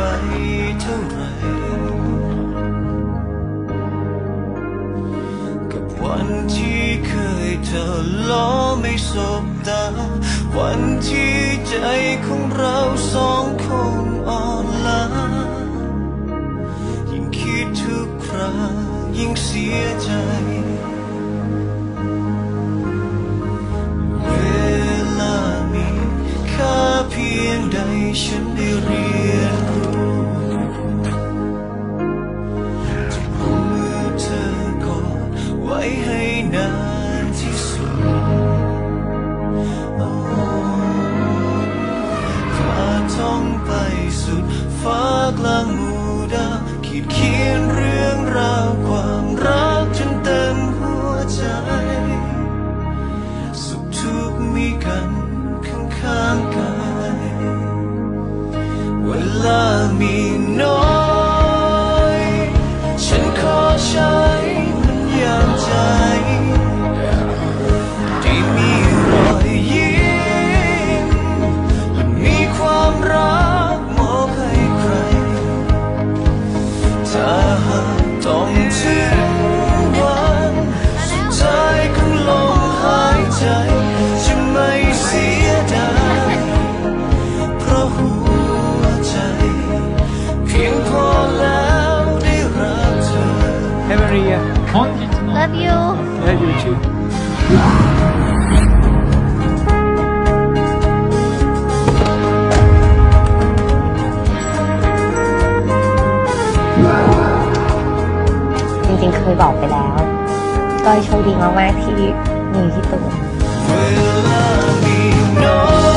ไปเท่าไหร่กับวันที่เคยเธอล้อไม่สบตา วันที่ใจของเราสองคนอ่อนล้ายิ่งคิดทุกครายิ่งเสียใจเวลามีค่าเพียงใดฉัน องไปสุดฟ้ากลางหมู่ดาวขีดเขียนเรื่องราวความรักจนเต็มหัวใจ สุขทุกข์มีกันข้างๆกายเวลามีน้อยฉันขอใช้มันอย่างใจ Maria. On Love you Love you too. จริงๆเคยบอกไปแล้ว ก็โชคดีมากๆที่มีพี่ตูนเวลามี